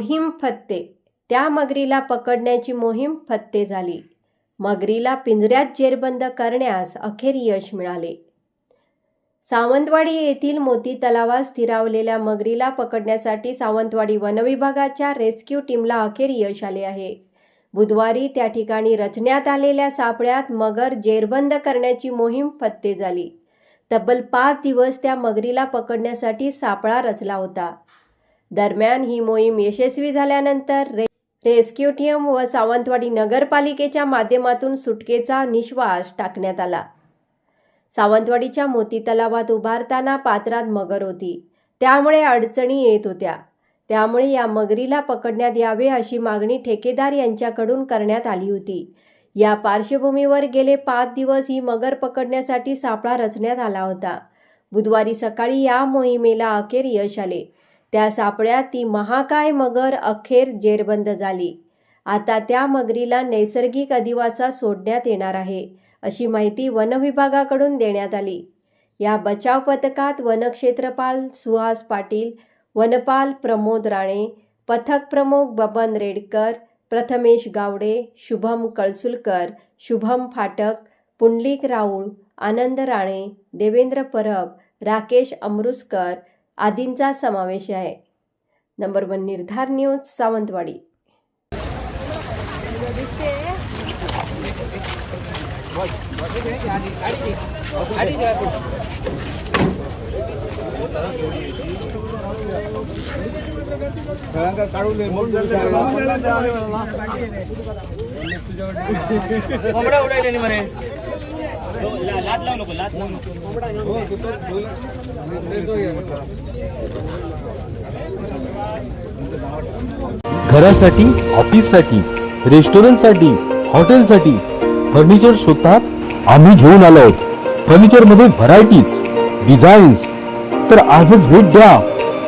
मोहीम फत्ते. त्या मगरीला पकडण्याची मोहीम फत्ते झाली. मगरीला पिंजऱ्यात जेरबंद करण्यास अखेर यश मिळाले. सावंतवाडी येथील मोती तलावात स्थिरावलेल्या मगरीला पकडण्यासाठी सावंतवाडी वनविभागाच्या रेस्क्यू टीमला अखेर यश आले आहे. बुधवारी त्या ठिकाणी रचण्यात आलेल्या सापळ्यात मगर जेरबंद करण्याची मोहीम फत्ते झाली. तब्बल पाच दिवस त्या मगरीला पकडण्यासाठी सापळा रचला होता. दरम्यान ही मोहीम यशस्वी झाल्यानंतर रे रेस्क्यू टीम व सावंतवाडी नगरपालिकेच्या माध्यमातून सुटकेचा निश्वास टाकण्यात आला. सावंतवाडीच्या मोती तलावात उभारताना पात्रात मगर होती. त्यामुळे अडचणी येत होत्या. त्यामुळे या मगरीला पकडण्यात यावे अशी मागणी ठेकेदार यांच्याकडून करण्यात आली होती. या पार्श्वभूमीवर गेले पाच दिवस ही मगर पकडण्यासाठी सापळा रचण्यात आला होता. बुधवारी सकाळी या मोहिमेला अखेर यश आले. त्या सापळ्यात ती महाकाय मगर अखेर जेरबंद झाली. आता त्या मगरीला नैसर्गिक अधिवासात सोडण्यात येणार आहे अशी माहिती वनविभागाकडून देण्यात आली. या बचाव पथकात वनक्षेत्रपाल सुहास पाटील वनपाल प्रमोद राणे पथक प्रमुख बबन रेडकर प्रथमेश गावडे शुभम कळसुलकर शुभम फाटक पुंडलिक राऊळ आनंद राणे देवेंद्र परब राकेश अमरुसकर आदींचा समावेश आहे. नंबर वन निर्धार न्यूज सावंतवाडी. कोंबडा म्हणे लावू नको लावू नको घरासाठी ऑफिससाठी रेस्टॉरंटसाठी हॉटेलसाठी फर्निचर शोधतात आम्ही घेऊन आलो आहोत. फर्निचरमध्ये व्हरायटीज डिझाईन्स. तर आजच भेट द्या.